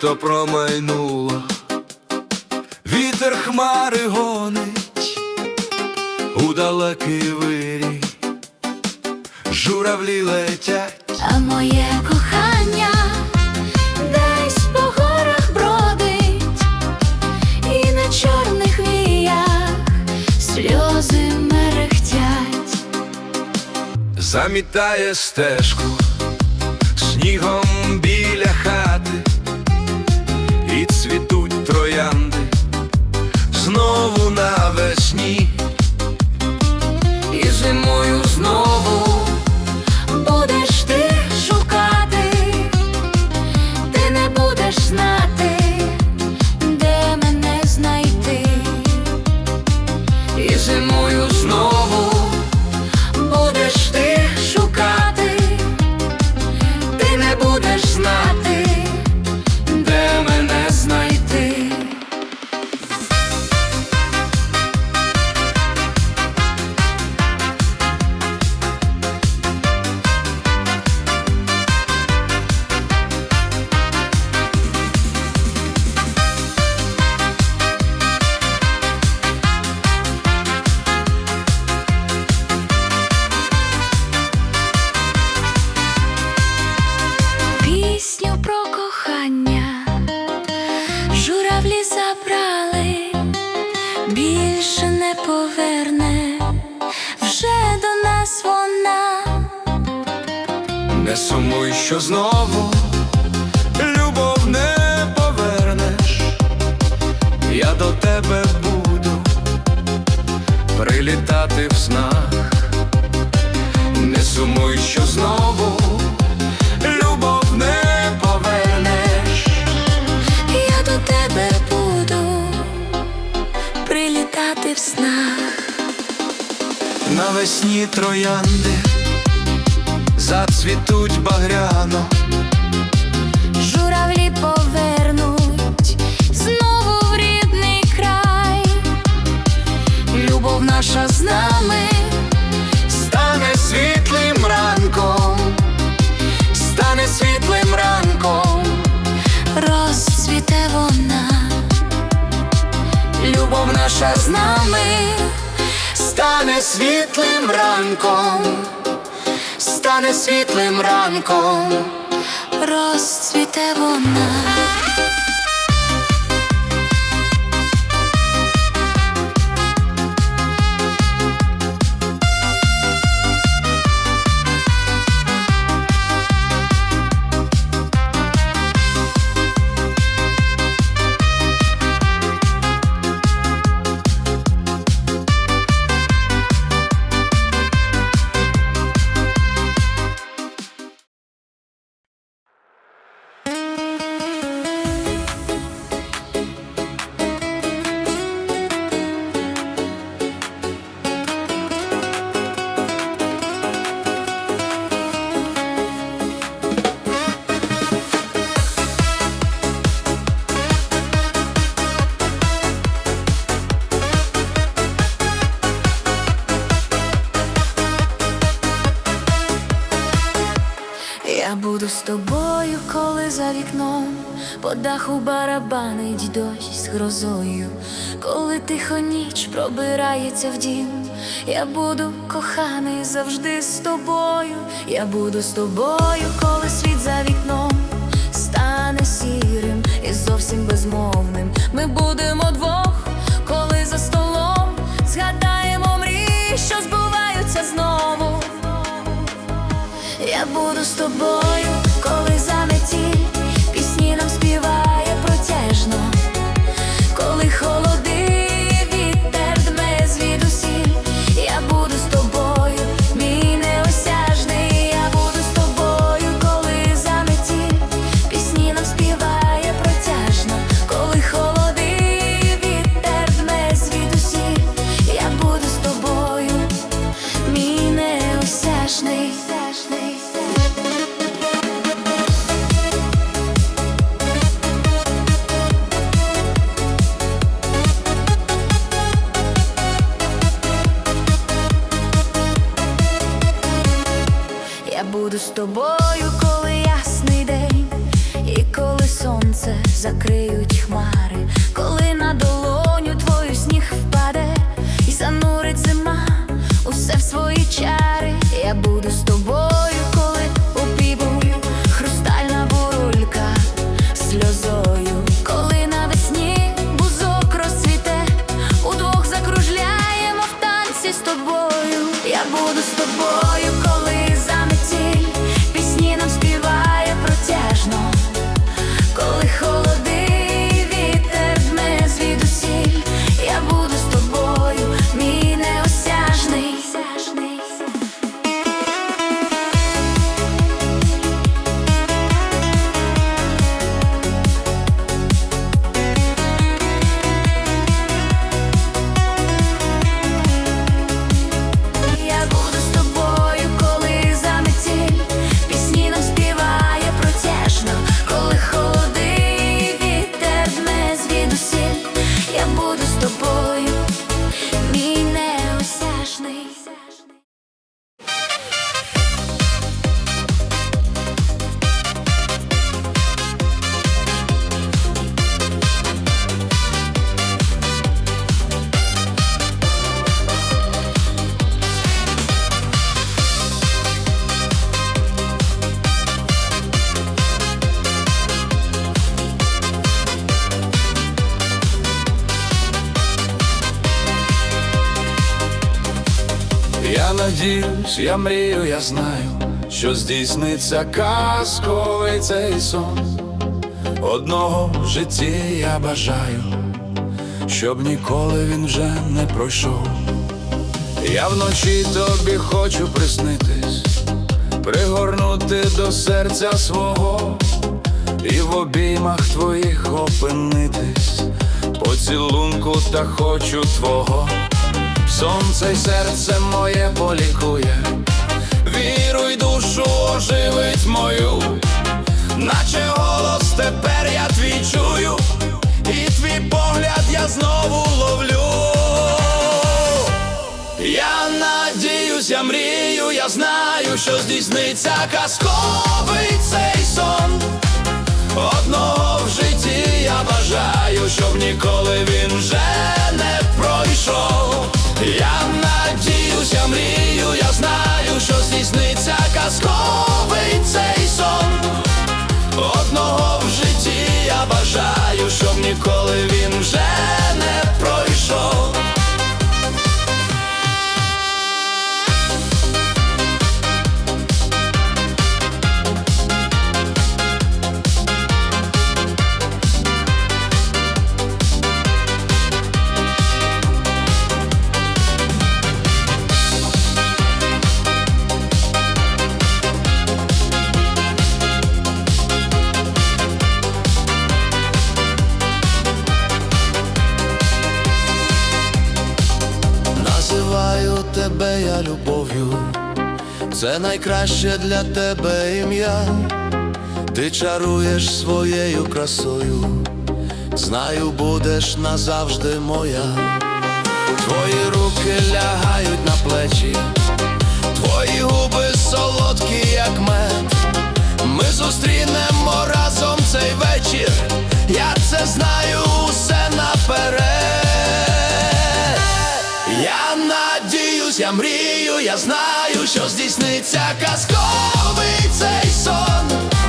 швидко промайнуло, вітер хмари гонить у далекий вирій, журавлі летять. А моє кохання десь по горах бродить, і на чорних віях сльози мерехтять. замітає стежку снігом і зимою Не сумуй, що знову любов не повернеш, я до тебе буду прилітати в снах, не сумуй, що знову любов не повернеш, Я до тебе буду прилітати в снах. навесні троянди зацвітуть багряно. Журавлі повернуть знову в рідний край. Любов наша з нами стане світлим ранком, стане світлим ранком, Розцвіте вона, любов наша з нами стане світлим ранком, стане світлим ранком. розцвіте вона. Я буду з тобою, коли за вікном по даху барабанить дощ з грозою, коли тихо ніч пробирається в дім. Я буду коханий завжди з тобою. Я буду з тобою, коли світ за Я буду з тобою, коли ясний день, і коли сонце закриють хмари, коли на долоню твою сніг впаде, і занурить зима усе в свої чари. Я буду надіюсь, я мрію, я знаю, що здійсниться казковий цей сон. Одного в житті я бажаю, щоб ніколи він вже не пройшов. Я вночі тобі хочу приснитись, пригорнути до серця свого і в обіймах твоїх опинитись, поцілунку та хочу твого. Сонце й серце моє полікує, віру й душу оживить мою, наче голос тепер я твій чую, і твій погляд я знову ловлю. Я надіюсь, я мрію, я знаю, що здійсниться казковий цей сон. Одного в житті я бажаю, щоб ніколи він вже не пройшов. Я надіюся, мрію, я знаю, що здійсниться казковий цей сон. Одного в житті я бажаю, щоб ніколи він вже тебе я любов'ю, це найкраще для тебе ім'я. Ти чаруєш своєю красою, знаю, будеш назавжди моя. Твої руки лягають на плечі, твої губи солодкі, як мед. Ми зустрінемо я знаю, що здійсниться казковий цей сон.